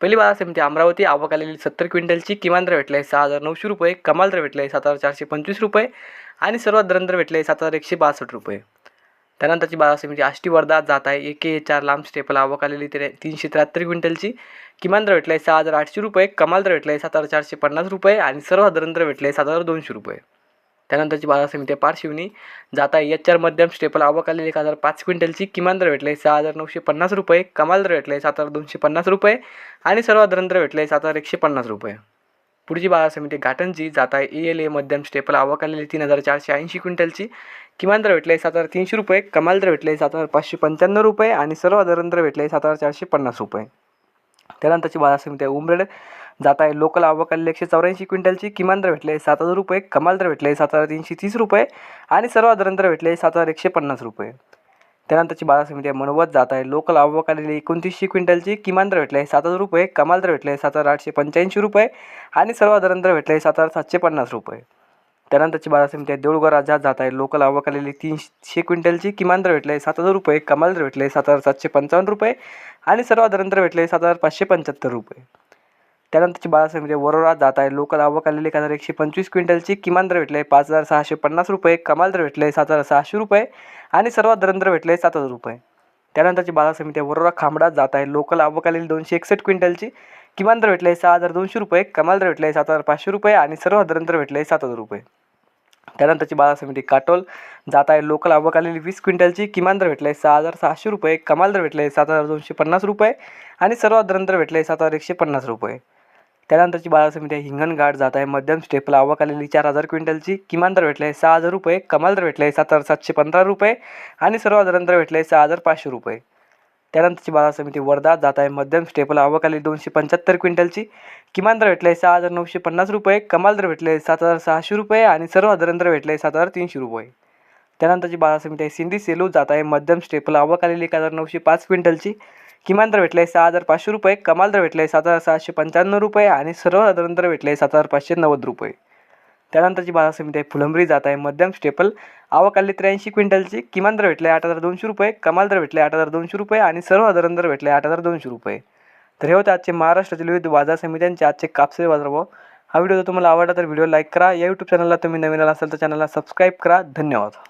पहिली बाजार समिती अमरावती आवक आलेली सत्तर क्विंटलची किमान दर भेटला आहे सहा हजार नऊशे रुपये कमाल दर भेटला आहे सात हजार चारशे पंचवीस रुपये आणि सर्वात दर भेटले आहे सात हजार एकशे बासष्ट रुपये. त्यानंतरची बाजार समिती आष्टी वर्धा जात आहे एक चार लांब स्टेपला आवक आलेली ते तीनशे त्र्याहत्तर क्विंटलची किमान दर भेटला आहे सहा हजार आठशे रुपये कमाल दर भेटला आहे सात हजार चारशे पन्नास रुपये आणि सर्वात दर भेटले आहे सात हजार दोनशे रुपये. त्यानंतरची बाजार समिती आहे पारशिवनी जाता एच आर मध्यम स्टेपल आवकालेली एक हजार पाच क्विंटलची किमान दर भेटले. सहा हजार नऊशे पन्नास रुपये. कमाल दर भेटले. सात हजार दोनशे पन्नास रुपये. आणि सर्वात दर भेटले. सात हजार एकशे पन्नास रुपये. पुढची बाजार समिती घाटनची जाता आहे ए एल ए मध्यम स्टेपल आवकालेली तीन हजार चारशे ऐंशी क्विंटलची किमान दर भेटले. सात हजार तीनशे रुपये. कमाल दर भेटले. सात हजार पाचशे पंच्याण्णव रुपये. आणि सर्वात दर भेटले. सात हजार चारशे पन्नास रुपये. त्यानंतरची बाजार समिती आहे उमरेड. जात आहे लोकल आवक आलेली एकशे चौऱ्याऐंशी क्विंटलची किमान दर भेटले सात हजार रुपये कमाल दर भेटले सात हजार तीनशे तीस रुपये आणि सर्वात दर भेटले सात हजार एकशे पन्नास रुपये. त्यानंतरची बाजार समिती आहे मनवत जात आहे लोकल आवक आलेली एकोणतीसशे क्विंटलची किमान दर भेटले सात हजार रुपये कमाल दर भेटले सात हजार आठशे पंच्याऐंशी रुपये आणि सर्वात दर भेटले सात हजार सातशे पन्नास रुपये. त्यानंतरची बाजार समिती आहे देऊळगाव राज्यात जात आहे लोकल आवक आलेली तीनशे क्विंटलची किमान दर भेटले सात हजार रुपये कमाल दर भेटले सात हजार सातशे पंचावन्न रुपये आणि सर्वात दर भेटले सात हजार पाचशे पंच्याहत्तर रुपये. त्यानंतरची बाजार समिती म्हणजे वरोरा जात आहे. लोकल आवक आलेली एक हजार एकशे पंचवीस क्विंटलची किमान दर भेटले पाच हजार सहाशे पन्नास रुपये कमाल दर भेटले सात हजार सहाशे रुपये आणि सर्वात दरंदर भेटले सात हजार रुपये. त्यानंतरची बाजार समिती वरोरा खांबडात जात आहे. लोकल आवक आलेली दोनशे एकसष्ट क्विंटलची किमान दर भेटले सहा हजार दोनशे रुपये कमाल दर भेटले सात हजार पाचशे रुपये आणि सर्वात दर भेटले सात हजार रुपये. त्यानंतरची बाजार समिती काटोल जात आहे. लोकल आवक आलेली वीस क्विंटलची किमान दर भेटले सहा हजार सहाशे रुपये कमाल दर भेटले सात हजार दोनशे पन्नास रुपये आणि सर्वात दर भेटले सात हजार एकशे पन्नास रुपये. त्यानंतरची बाजार समिती आहे हिंगणघाट जात आहे. मध्यम स्टेपला आवक आलेली चार हजार क्विंटलची. किमान दर भेटले सहा हजार रुपये. कमाल दर भेटले सात हजार सातशे पंधरा रुपये. आणि सर्व दर भेटले सहा हजार पाचशे रुपये. त्यानंतरची बाजार समिती वर्धा जात आहे. मध्यम स्टेपला आवक आलेली दोनशे पंच्याहत्तर क्विंटलची. किमान दर भेटले सहा हजार नऊशे पन्नास रुपये. कमाल दर भेटले सात हजार सहाशे रुपये. आणि सर्व दर भेटले सात हजार तीनशे रुपये. त्यानंतरची बाजार समिती आहे. सिंधी सेलू जात आहे. मध्यम स्टेपला आवक आलेली एक हजार नऊशे पाच क्विंटलची. किमान दर भेटले सहा हजार पाचशे रुपये कमाल दर भेटले सात हजार सहाशे पंच्याण्णव रुपये आणि सर्व दर भेटले सात हजार पाचशे नव्वद रुपये. त्यानंतरची बाजार समिती आहे फुलंब्री जात आहे मध्यम स्टेपल आवक आली त्र्याऐंशी क्विंटलची किमान दर भेटले आठ हजार दोनशे रुपये कमाल दर भेटले आठ हजार दोनशे रुपये आणि सर्व दर भेटले आठ हजार दोनशे रुपये. तर हे होते आजचे महाराष्ट्रातील विविध बाजार समित्यांचे आजचे कापसे बाजारभाव हा व्हिडिओ जर तुम्हाला आवडला तर व्हिडिओ लाईक करा. या यूट्यूब चॅनलला तुम्ही नवीन आला असाल तर चॅनलला सबस्क्राईब करा. धन्यवाद.